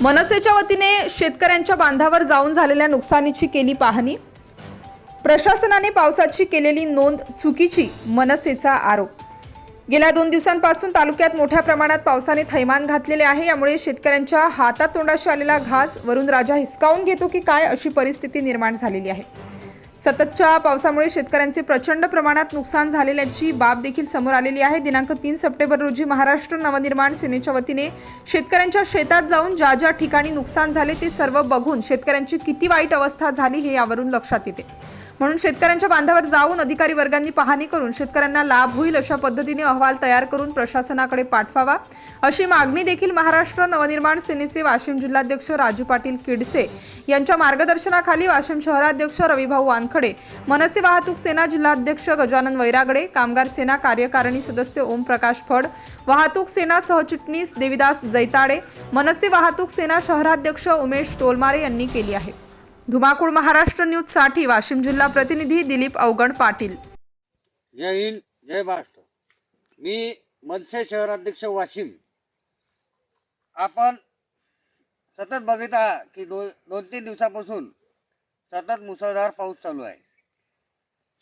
मनसेच्या वतीने शेतकऱ्यांच्या बांधावर जाऊन झालेल्या नुकसानीची केली पाहणी. प्रशासनाने पावसाची केलेली नोंद चुकीची मनसेचा आरोप. गेल्या दोन दिवसांपासून तालुक्यात मोठ्या प्रमाणात पावसाने थैमान घातलेले आहे. यामुळे शेतकऱ्यांच्या हातात तोंडाशी आलेला घास वरून राजा हिसकावून घेतो की काय अशी परिस्थिती निर्माण झालेली आहे. सततच्या पावसामुळे शेतकऱ्यांचे प्रचंड प्रमाणात नुकसान झालेल्याची बाब देखील समोर आलेली आहे. दिनांक तीन सप्टेंबर रोजी महाराष्ट्र नवनिर्माण सेनेच्या वतीने शेतकऱ्यांच्या शेतात जाऊन ज्या ज्या ठिकाणी नुकसान झाले ते सर्व बघून शेतकऱ्यांची किती वाईट अवस्था झाली हे यावरून लक्षात येते. म्हणून शेतकऱ्यांच्या बांधावर जाऊन अधिकारी वर्गांनी पाहणी करून शेतकऱ्यांना लाभ होईल अशा पद्धतीने अहवाल तयार करून प्रशासनाकडे पाठवावा. अशी मागणी देखील महाराष्ट्र नवनिर्माण सेनेचे वाशिम जिल्हाध्यक्ष राजू पाटील किडसे यांच्या मार्गदर्शनाखाली वाशिम शहराध्यक्ष रविभाऊ वानखडे मनसे वाहतूक सेना जिल्हाध्यक्ष गजानन वैरागडे कामगार सेना कार्यकारिणी सदस्य ओमप्रकाश फड वाहतूक सेना सहचिटणीस देविदास जैताडे मनसे वाहतूक सेना शहराध्यक्ष उमेश टोलमारे यांनी केली आहे. धुमाकूळ महाराष्ट्र न्यूजसाठी वाशिम जिल्हा प्रतिनिधी दिलीप अवगड पाटील. जय हिंद जय महाराष्ट्र. मी मनसे शहराध्यक्ष वाशिम. आपण सतत बघिता की दो दोन तीन दिवसापासून सतत मुसळधार पाऊस चालू आहे.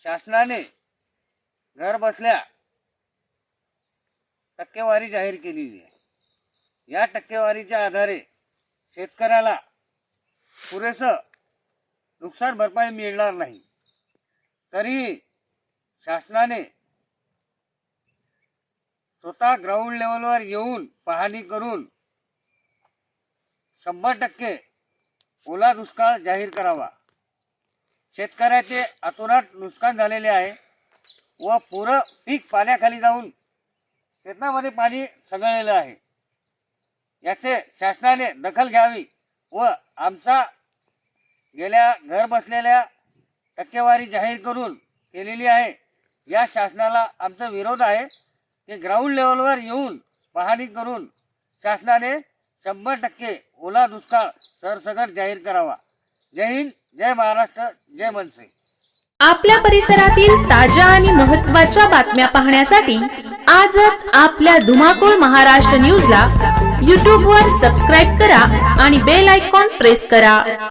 शासनाने घर बसल्या टक्केवारी जाहीर केलेली आहे. या टक्केवारीच्या आधारे शेतकऱ्याला पुरेसं नुकसान भरपाई मिळणार नाही. तरीही शासनाने स्वतः ग्राउंड लेवलवर येऊन पाहणी करून शंभर टक्के ओला दुष्काळ जाहीर करावा. शेतकऱ्याचे अतोनात नुकसान झालेले आहे व पुरं पीक पाण्याखाली जाऊन शेतामध्ये पाणी सगळलेलं आहे. याचे शासनाने दखल घ्यावी व आमचा गेल्या घर बसलेल्या टक्केवारी जाहीर करून केलेली आहे. या शासनाला आमचा विरोध आहे की ग्राउंड लेवलवर येऊन पाहणी करून शासनाने शंभर टक्के ओला दुष्काळ सरसकट जाहीर करावा. जय हिंद जय महाराष्ट्र जय मनसे. आपल्या परिसरातील ताज्या आणि महत्त्वाच्या बातम्या पाहण्यासाठी आजच आपल्या धुमाकूळ महाराष्ट्र न्यूजला यूट्यूबवर सबस्क्राईब करा आणि बेल आयकॉन प्रेस करा.